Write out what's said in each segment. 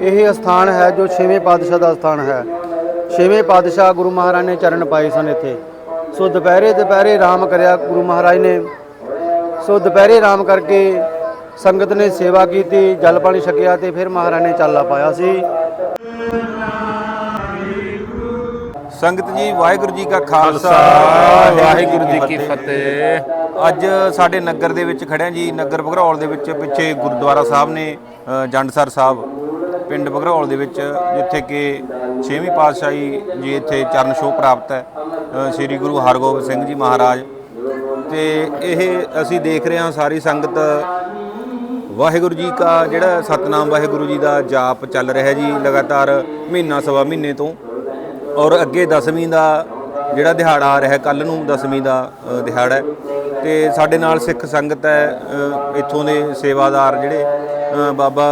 ਇਹ ਸਥਾਨ ਹੈ ਜੋ ਛੇਵੇਂ ਪਾਤਸ਼ਾਹ ਦਾ ਸਥਾਨ ਹੈ। ਛੇਵੇਂ ਪਾਤਸ਼ਾਹ ਗੁਰੂ ਮਹਾਰਾਜ ਨੇ ਚਰਨ ਪਾਏ ਸਨ ਇੱਥੇ। ਸੋ ਦੁਪਹਿਰੇ ਦੁਪਹਿਰੇ ਆਰਾਮ ਕਰਿਆ ਗੁਰੂ ਮਹਾਰਾਜ ਨੇ। ਸੋ ਦੁਪਹਿਰੇ ਆਰਾਮ ਕਰਕੇ ਸੰਗਤ ਨੇ ਸੇਵਾ ਕੀਤੀ ਜਲ ਪਾਣੀ ਛਕਿਆ ਤੇ ਫਿਰ ਮਹਾਰਾਜ ਨੇ ਚਾਲਾ ਪਾਇਆ ਸੀ। ਸੰਗਤ ਜੀ ਵਾਹਿਗੁਰੂ ਜੀ ਕਾ ਖਾਲਸਾ ਵਾਹਿਗੁਰੂ ਜੀ ਕੀ ਫਤਿਹ। ਅੱਜ ਸਾਡੇ ਨਗਰ ਦੇ ਵਿੱਚ ਖੜਿਆ ਜੀ ਨਗਰ ਬਘਰੌਲ ਦੇ ਵਿੱਚ ਪਿੱਛੇ ਗੁਰਦੁਆਰਾ ਸਾਹਿਬ ਨੇ ਜੰਡਸਰ ਸਾਹਿਬ। ਪਿੰਡ ਬਘਰੌਲ ਦੇ ਵਿੱਚ, ਜਿੱਥੇ ਕਿ ਛੇਵੀਂ ਪਾਤਸ਼ਾਹੀ ਜੀ ਇੱਥੇ ਚਰਨ ਛੋਹ ਪ੍ਰਾਪਤ ਹੈ ਸ੍ਰੀ ਗੁਰੂ ਹਰਗੋਬਿੰਦ ਸਿੰਘ ਜੀ ਮਹਾਰਾਜ। ਤੇ ਇਹ ਅਸੀਂ ਦੇਖ ਰਹੇ ਹਾਂ ਸਾਰੀ ਸੰਗਤ, ਵਾਹਿਗੁਰੂ ਜੀ ਕਾ ਜਿਹੜਾ ਸਤਨਾਮ ਵਾਹਿਗੁਰੂ ਜੀ ਦਾ ਜਾਪ ਚੱਲ ਰਿਹਾ ਜੀ, ਲਗਾਤਾਰ ਮਹੀਨਾ ਸਵਾ ਮਹੀਨੇ ਤੋਂ। ਔਰ ਅੱਗੇ ਦਸਵੀਂ ਦਾ ਜਿਹੜਾ ਦਿਹਾੜਾ ਆ ਰਿਹਾ ਕੱਲ ਨੂੰ ਦਸਵੀਂ ਦਾ ਦਿਹਾੜਾ ਹੈ। ਤੇ ਸਾਡੇ ਨਾਲ ਸਿੱਖ ਸੰਗਤ ਹੈ ਇੱਥੋਂ ਦੇ ਸੇਵਾਦਾਰ ਜਿਹੜੇ ਬਾਬਾ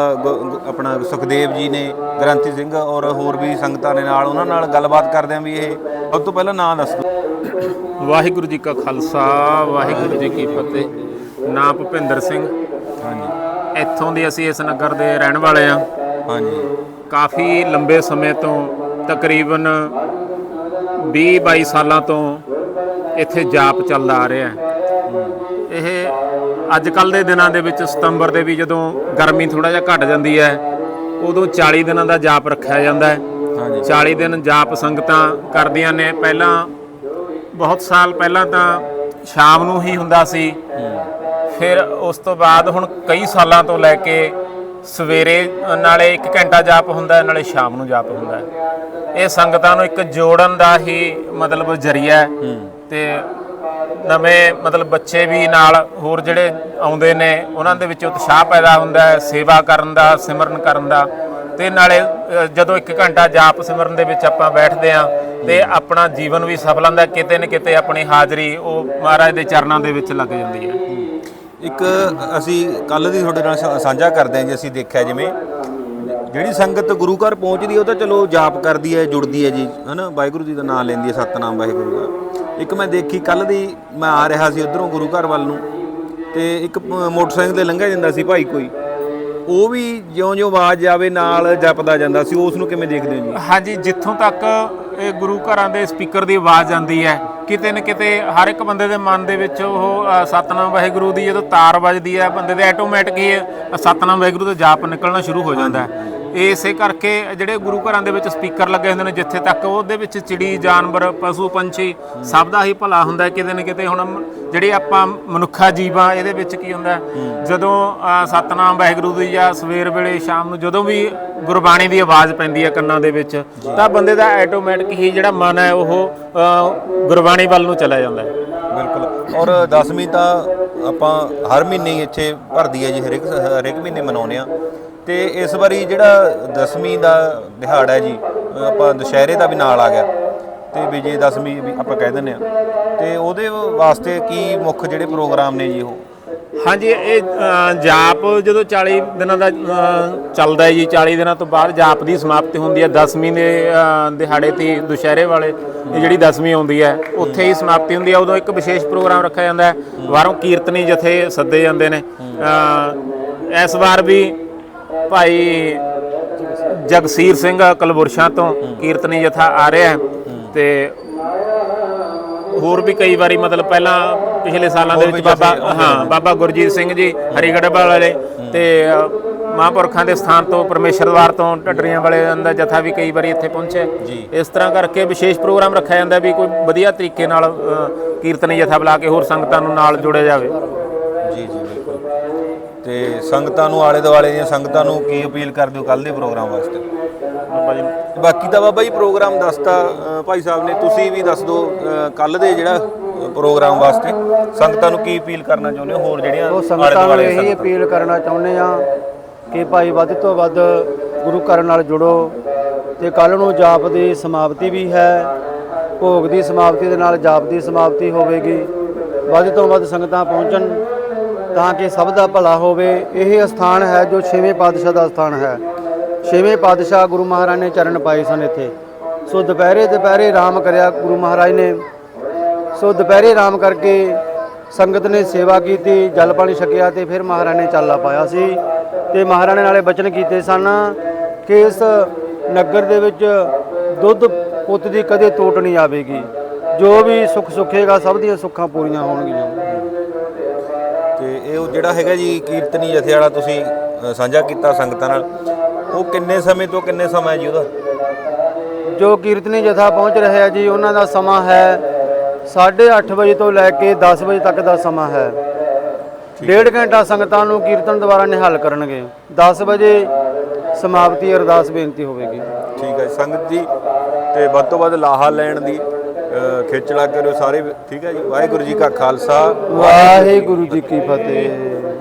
ਆਪਣਾ ਸੁਖਦੇਵ ਜੀ ਨੇ ਗ੍ਰੰਥੀ ਸਿੰਘ ਔਰ ਹੋਰ ਵੀ ਸੰਗਤਾਂ ਦੇ ਨਾਲ ਉਹਨਾਂ ਨਾਲ ਗੱਲਬਾਤ ਕਰਦੇ ਆਂ ਵੀ ਇਹ ਸਭ ਤੋਂ ਪਹਿਲਾਂ ਨਾਂ ਦੱਸ ਦਿਓ। ਵਾਹਿਗੁਰੂ ਜੀ ਕਾ ਖਾਲਸਾ ਵਾਹਿਗੁਰੂ ਜੀ ਕੀ ਫਤਿਹ। ਨਾਮ ਭੁਪਿੰਦਰ ਸਿੰਘ। ਹਾਂਜੀ। ਇੱਥੋਂ ਦੇ ਅਸੀਂ ਇਸ ਨਗਰ ਦੇ ਰਹਿਣ ਵਾਲੇ ਆ ਹਾਂਜੀ। ਕਾਫੀ ਲੰਬੇ ਸਮੇਂ ਤੋਂ ਤਕਰੀਬਨ 20 22 ਸਾਲਾਂ ਤੋਂ ਇੱਥੇ ਜਾਪ ਚੱਲਦਾ ਆ ਰਿਹਾ ਹੈ। ਇਹ ਅੱਜ ਕੱਲ ਦੇ ਦਿਨਾਂ ਦੇ ਵਿੱਚ ਸਤੰਬਰ ਦੇ ਵੀ ਜਦੋਂ ਗਰਮੀ ਥੋੜਾ ਜਿਹਾ ਘਟ ਜਾਂਦੀ ਹੈ ਉਦੋਂ 40 ਦਿਨਾਂ ਦਾ ਜਾਪ ਰੱਖਿਆ ਜਾਂਦਾ ਹੈ। ਹਾਂਜੀ। 40 ਦਿਨ ਜਾਪ ਸੰਗਤਾਂ ਕਰਦੀਆਂ ਨੇ। ਪਹਿਲਾਂ ਬਹੁਤ ਸਾਲ ਪਹਿਲਾਂ ਤਾਂ ਸ਼ਾਮ ਨੂੰ ਹੀ ਹੁੰਦਾ ਸੀ। ਫਿਰ ਉਸ ਤੋਂ ਬਾਅਦ ਹੁਣ ਕਈ ਸਾਲਾਂ ਤੋਂ ਲੈ ਕੇ ਸਵੇਰੇ ਨਾਲੇ 1 ਘੰਟਾ ਜਾਪ ਹੁੰਦਾ ਹੈ ਨਾਲੇ ਸ਼ਾਮ ਨੂੰ ਜਾਪ ਹੁੰਦਾ ਹੈ। ਇਹ ਸੰਗਤਾਂ ਨੂੰ ਇੱਕ ਜੋੜਨ ਦਾ ਹੀ ਮਤਲਬ ਜਰੀਆ ਹੈ। ਤੇ ਨਵੇਂ ਮਤਲਬ ਬੱਚੇ ਵੀ ਨਾਲ ਹੋਰ ਜਿਹੜੇ ਆਉਂਦੇ ਨੇ, ਉਹਨਾਂ ਦੇ ਵਿੱਚ ਉਤਸ਼ਾਹ ਪੈਦਾ ਹੁੰਦਾ ਹੈ, ਸੇਵਾ ਕਰਨ ਦਾ, ਸਿਮਰਨ ਕਰਨ ਦਾ। ਤੇ ਨਾਲੇ ਜਦੋਂ 1 ਘੰਟਾ ਜਾਪ ਸਿਮਰਨ ਦੇ ਵਿੱਚ ਆਪਾਂ ਬੈਠਦੇ ਆਂ ਤੇ ਆਪਣਾ ਜੀਵਨ ਵੀ ਸਫਲ ਹੁੰਦਾ ਕਿਤੇ ਨਾ ਕਿਤੇ ਆਪਣੀ ਹਾਜ਼ਰੀ ਉਹ ਮਹਾਰਾਜ ਦੇ ਚਰਨਾਂ ਦੇ ਵਿੱਚ ਲੱਗ ਜਾਂਦੀ ਹੈ। ਇੱਕ ਅਸੀਂ ਕੱਲ ਦੀ ਤੁਹਾਡੇ ਨਾਲ ਸਾਂਝਾ ਕਰਦੇ ਹਾਂ ਜੀ, ਅਸੀਂ ਦੇਖਿਆ ਜਿਵੇਂ ਜਿਹੜੀ ਸੰਗਤ ਗੁਰੂ ਘਰ ਪਹੁੰਚਦੀ ਹੈ, ਉਹ ਤਾਂ ਚਲੋ ਜਾਪ ਕਰਦੀ ਹੈ, ਜੁੜਦੀ ਹੈ ਜੀ, ਹਨਾ? ਵਾਹਿਗੁਰੂ ਜੀ ਦਾ ਨਾਮ ਲੈਂਦੀ ਹੈ, ਸਤਨਾਮ ਵਾਹਿਗੁਰੂ ਦਾ। ਇੱਕ ਮੈਂ ਦੇਖੀ ਕੱਲ ਦੀ ਮੈਂ ਆ ਰਿਹਾ ਸੀ ਉਧਰੋਂ ਗੁਰੂ ਘਰ ਵੱਲ ਨੂੰ ਤੇ ਇੱਕ ਮੋਟਰਸਾਈਕਲ ਤੇ ਲੰਘਿਆ ਜਾਂਦਾ ਸੀ ਭਾਈ ਕੋਈ। ਉਹ ਵੀ ਜਿਉਂ-ਜਿਉਂ ਆਵਾਜ਼ ਜਾਵੇ ਨਾਲ ਜਪਦਾ ਜਾਂਦਾ ਸੀ ਉਸ ਨੂੰ ਕਿਵੇਂ ਦੇਖਦੇ ਹੋ ਜੀ? ਹਾਂਜੀ ਜਿੱਥੋਂ ਤੱਕ ਇਹ ਗੁਰੂ ਘਰਾਂ ਦੇ ਸਪੀਕਰ ਦੀ ਆਵਾਜ਼ ਆਉਂਦੀ ਹੈ ਕਿਤੇ ਨਾ ਕਿਤੇ ਹਰ ਇੱਕ ਬੰਦੇ ਦੇ ਮਨ ਦੇ ਵਿੱਚ ਉਹ ਅ, ਸਤਨਾਮ ਵਾਹਿਗੁਰੂ ਦੀ ਜਦੋਂ ਤਾਰ ਵੱਜਦੀ ਹੈ ਬੰਦੇ ਦੇ ਆਟੋਮੈਟਿਕ ਹੀ ਅ, ਸਤਨਾਮ ਵਾਹਿਗੁਰੂ ਦਾ ਜਾਪ ਨਿਕਲਣਾ ਸ਼ੁਰੂ ਹੋ ਜਾਂਦਾ ਹੈ। ਇਸੇ ਕਰਕੇ ਜਿਹੜੇ ਗੁਰੂ ਘਰਾਂ ਦੇ ਵਿੱਚ ਸਪੀਕਰ ਲੱਗੇ ਹੁੰਦੇ ਨੇ ਜਿੱਥੇ ਤੱਕ ਉਹਦੇ ਵਿੱਚ ਚਿੜੀ ਜਾਨਵਰ ਪਸ਼ੂ ਪੰਛੀ ਸਭ ਦਾ ਹੀ ਭਲਾ ਹੁੰਦਾ ਕਿਤੇ ਨਾ ਕਿਤੇ ਹੁਣ ਜਿਹੜੀ ਆਪਾਂ ਮਨੁੱਖਾ ਜੀਵਾਂ ਇਹਦੇ ਵਿੱਚ ਕੀ ਹੁੰਦਾ? ਜਦੋਂ ਸਤਨਾਮ ਵਾਹਿਗੁਰੂ ਦੀ ਜਾਂ ਸਵੇਰ ਵੇਲੇ ਸ਼ਾਮ ਨੂੰ ਜਦੋਂ ਵੀ ਗੁਰਬਾਣੀ ਦੀ ਆਵਾਜ਼ ਪੈਂਦੀ ਹੈ ਕੰਨਾਂ ਦੇ ਵਿੱਚ ਤਾਂ ਬੰਦੇ ਦਾ ਆਟੋਮੈਟਿਕ ਹੀ ਜਿਹੜਾ ਮਨ ਹੈ ਉਹ ਗੁਰਬਾਣੀ ਵੱਲ ਨੂੰ ਚਲਾ ਜਾਂਦਾ ਹੈ। ਬਿਲਕੁਲ। ਔਰ 10ਵੀਂ ਤਾਂ ਆਪਾਂ ਹਰ ਮਹੀਨੇ ਹੀ ਇੱਥੇ ਭਰਦੀ ਹੈ ਜੀ, ਹਰੇਕ ਹਰੇਕ ਮਹੀਨੇ ਮਨਾਉਂਦੇ ਆ ਤੇ ਇਸ ਵਾਰੀ ਜਿਹੜਾ 10ਵੀਂ ਦਾ ਦਿਹਾੜਾ ਹੈ ਜੀ, ਆਪਾਂ ਦੁਸ਼ਹਿਰੇ ਦਾ ਵੀ ਨਾਲ ਆ ਗਿਆ। ਤੇ ਵਿਜੇ ਦਸਵੀਂ ਵੀ ਆਪਾਂ ਕਹਿ ਦਿੰਦੇ ਆ ਤੇ ਉਹਦੇ ਵਾਸਤੇ ਕੀ ਮੁੱਖ ਜਿਹੜੇ ਪ੍ਰੋਗਰਾਮ ਨੇ ਜੀ ਉਹ? ਹਾਂਜੀ, ਇਹ ਜਾਪ ਜਦੋਂ 40 ਦਿਨਾਂ ਦਾ ਚੱਲਦਾ ਹੈ ਜੀ 40 ਦਿਨਾਂ ਤੋਂ ਬਾਅਦ ਜਾਪ ਦੀ ਸਮਾਪਤੀ ਹੁੰਦੀ ਹੈ 10ਵੀਂ ਦੇ ਦਿਹਾੜੇ ਤੇ ਦੁਸ਼ਹਿਰੇ ਵਾਲੇ ਜਿਹੜੀ 10ਵੀਂ ਆਉਂਦੀ ਹੈ, ਉੱਥੇ ਹੀ ਸਮਾਪਤੀ ਹੁੰਦੀ ਹੈ, ਉਦੋਂ ਇੱਕ ਵਿਸ਼ੇਸ਼ ਪ੍ਰੋਗਰਾਮ ਰੱਖਿਆ ਜਾਂਦਾ ਹੈ, ਬਾਹਰੋਂ ਕੀਰਤਨੀ ਜਥੇ ਸੱਦੇ ਜਾਂਦੇ ਨੇ। ਇਸ ਵਾਰ ਵੀ ਭਾਈ ਜਗਸੀਰ ਸਿੰਘ ਕਲਬੁਰਸ਼ਾਂ ਤੋਂ ਕੀਰਤਨੀ ਜਥਾ ਆ ਰਿਹਾ ਹੈ ਤੇ ਹੋਰ ਵੀ ਕਈ ਵਾਰੀ ਮਤਲਬ ਪਹਿਲਾਂ ਪਿਛਲੇ ਸਾਲਾਂ ਦੇ ਵਿੱਚ ਬਾਬਾ ਹਾਂ ਬਾਬਾ ਗੁਰਜੀਤ ਸਿੰਘ ਜੀ ਹਰੀਗੜ੍ਹ ਵਾਲੇ ਤੇ ਮਹਾਂਪੁਰਖਾਂ ਦੇ ਸਥਾਨ ਤੋਂ ਪਰਮੇਸ਼ਰਵਾਰ ਤੋਂ ਢੱਡਰੀਆਂ ਵਾਲੇ ਦਾ ਜਥਾ ਵੀ ਕਈ ਵਾਰੀ ਇੱਥੇ ਪਹੁੰਚਿਆ। ਇਸ ਤਰ੍ਹਾਂ ਕਰਕੇ ਵਿਸ਼ੇਸ਼ ਪ੍ਰੋਗਰਾਮ ਰੱਖਿਆ ਜਾਂਦਾ ਵੀ ਕੋਈ ਵਧੀਆ ਤਰੀਕੇ ਨਾਲ ਕੀਰਤਨੀ ਜਥਾ ਬੁਲਾ ਕੇ ਹੋਰ ਸੰਗਤਾਂ ਨੂੰ ਨਾਲ ਜੋੜਿਆ ਜਾਵੇ। ਜੀ ਜੀ ਬਿਲਕੁਲ। ਤੇ ਸੰਗਤਾਂ ਨੂੰ ਆਲੇ ਦੁਆਲੇ ਦੀਆਂ ਸੰਗਤਾਂ ਨੂੰ ਕੀ ਅਪੀਲ ਕਰਦੇ ਹੋ ਕੱਲ ਦੇ ਪ੍ਰੋਗਰਾਮ ਵਾਸਤੇ? ਬਾਬਾ ਜੀ। ਬਾਕੀ ਤਾਂ ਬਾਬਾ ਜੀ ਪ੍ਰੋਗਰਾਮ ਦੱਸਤਾ ਅ, ਭਾਈ ਸਾਹਿਬ ਨੇ। ਤੁਸੀਂ ਵੀ ਦੱਸ ਦਿਓ ਕੱਲ ਦੇ ਜਿਹੜਾ ਪ੍ਰੋਗਰਾਮ ਵਾਸਤੇ। ਸੰਗਤਾਂ ਨੂੰ ਕੀ ਅਪੀਲ ਕਰਨਾ ਚਾਹੁੰਦੇ ਹੋ? ਹੋਰ ਜਿਹੜੀਆਂ ਉਹ ਸੰਗਤਾਂ ਨੂੰ ਦੁਆਲੇ ਇਹੀ ਸੰਗਤਾਂ? ਅਪੀਲ ਕਰਨਾ ਚਾਹੁੰਦੇ ਆ ਕਿ ਭਾਈ ਵੱਧ ਤੋਂ ਵੱਧ ਗੁਰੂ ਘਰ ਨਾਲ ਜੁੜੋ। ਤੇ ਕੱਲ ਨੂੰ ਜਾਪ ਦੀ ਸਮਾਪਤੀ ਵੀ ਹੈ। ਭੋਗ ਦੀ ਸਮਾਪਤੀ ਦੇ ਨਾਲ ਜਾਪ ਦੀ ਸਮਾਪਤੀ ਹੋਵੇਗੀ। ਵੱਧ ਤੋਂ ਵੱਧ ਸੰਗਤਾਂ ਪਹੁੰਚਣ ਤਾਂ ਕਿ ਸਭ ਦਾ ਭਲਾ ਹੋਵੇ। ਇਹ ਸਥਾਨ ਹੈ ਜੋ ਛੇਵੇਂ ਪਾਤਸ਼ਾਹ ਦਾ ਸਥਾਨ ਹੈ। ਛੇਵੇਂ ਪਾਤਸ਼ਾਹ ਗੁਰੂ ਮਹਾਰਾਜ ਨੇ ਚਰਨ ਪਾਏ ਸਨ ਇੱਥੇ। ਸੋ ਦੁਪਹਿਰੇ ਦੁਪਹਿਰੇ ਆਰਾਮ ਕਰਿਆ, ਗੁਰੂ ਮਹਾਰਾਜ ਨੇ। ਸੋ ਦੁਪਹਿਰੇ ਆਰਾਮ ਕਰਕੇ ਸੰਗਤ ਨੇ ਸੇਵਾ ਕੀਤੀ, ਜਲ ਪਾਣੀ ਛਕਿਆ ਤੇ ਫਿਰ ਮਹਾਰਾਜ ਨੇ ਚਾਲਾ ਪਾਇਆ ਸੀ। ਤੇ ਮਹਾਰਾਜ ਨੇ ਨਾਲੇ ਬਚਨ ਕੀਤੇ ਸਨ ਕਿ ਇਸ ਨਗਰ ਦੇ ਵਿੱਚ ਦੁੱਧ ਪੁੱਤ ਦੀ ਕਦੇ ਤੋਟ ਨਹੀਂ ਆਵੇਗੀ। ਜੋ ਵੀ ਸੁੱਖ ਸੁੱਖੇਗਾ, ਸਭ ਦੀਆਂ ਸੁੱਖਾਂ ਪੂਰੀਆਂ ਹੋਣਗੀਆਂ। ਤੇ ਇਹ ਉਹ ਜਿਹੜਾ ਹੈਗਾ ਜੀ, ਕੀਰਤਨੀ ਜਥੇ ਵਾਲਾ ਤੁਸੀਂ ਸਾਂਝਾ ਕੀਤਾ ਸੰਗਤਾਂ ਨਾਲ। ਉਹ ਕਿੰਨੇ ਸਮੇਂ ਤੋਂ ਕਿੰਨੇ ਸਮਾਂ ਹੈ ਜੀ ਉਹਦਾ? ਜੋ ਕੀਰਤਨੀ ਜਥਾ ਪਹੁੰਚ ਰਿਹਾ ਜੀ ਉਹਨਾਂ ਦਾ ਸਮਾਂ ਹੈ 8:30 ਵਜੇ ਤੋਂ ਲੈ ਕੇ 10 ਵਜੇ ਤੱਕ ਦਾ ਸਮਾਂ ਹੈ। ਡੇਢ ਘੰਟਾ ਸੰਗਤਾਂ ਨੂੰ ਕੀਰਤਨ ਦੁਆਰਾ ਨਿਹਾਲ ਕਰਨਗੇ। 10 ਵਜੇ ਸਮਾਪਤੀ ਅਰਦਾਸ ਬੇਨਤੀ ਹੋਵੇਗੀ। ਠੀਕ ਹੈ ਸੰਗਤ ਜੀ ਤੇ ਵੱਧ ਤੋਂ ਵੱਧ ਲਾਹਾ ਲੈਣ ਦੀ ਅ, ਖਿੱਚ ਲਾ ਕਰਿਓ ਸਾਰੇ ਠੀਕ ਹੈ ਜੀ? ਵਾਹਿਗੁਰੂ ਜੀ ਕਾ ਖਾਲਸਾ। ਵਾਹਿਗੁਰੂ ਜੀ ਕੀ ਫਤਿਹ।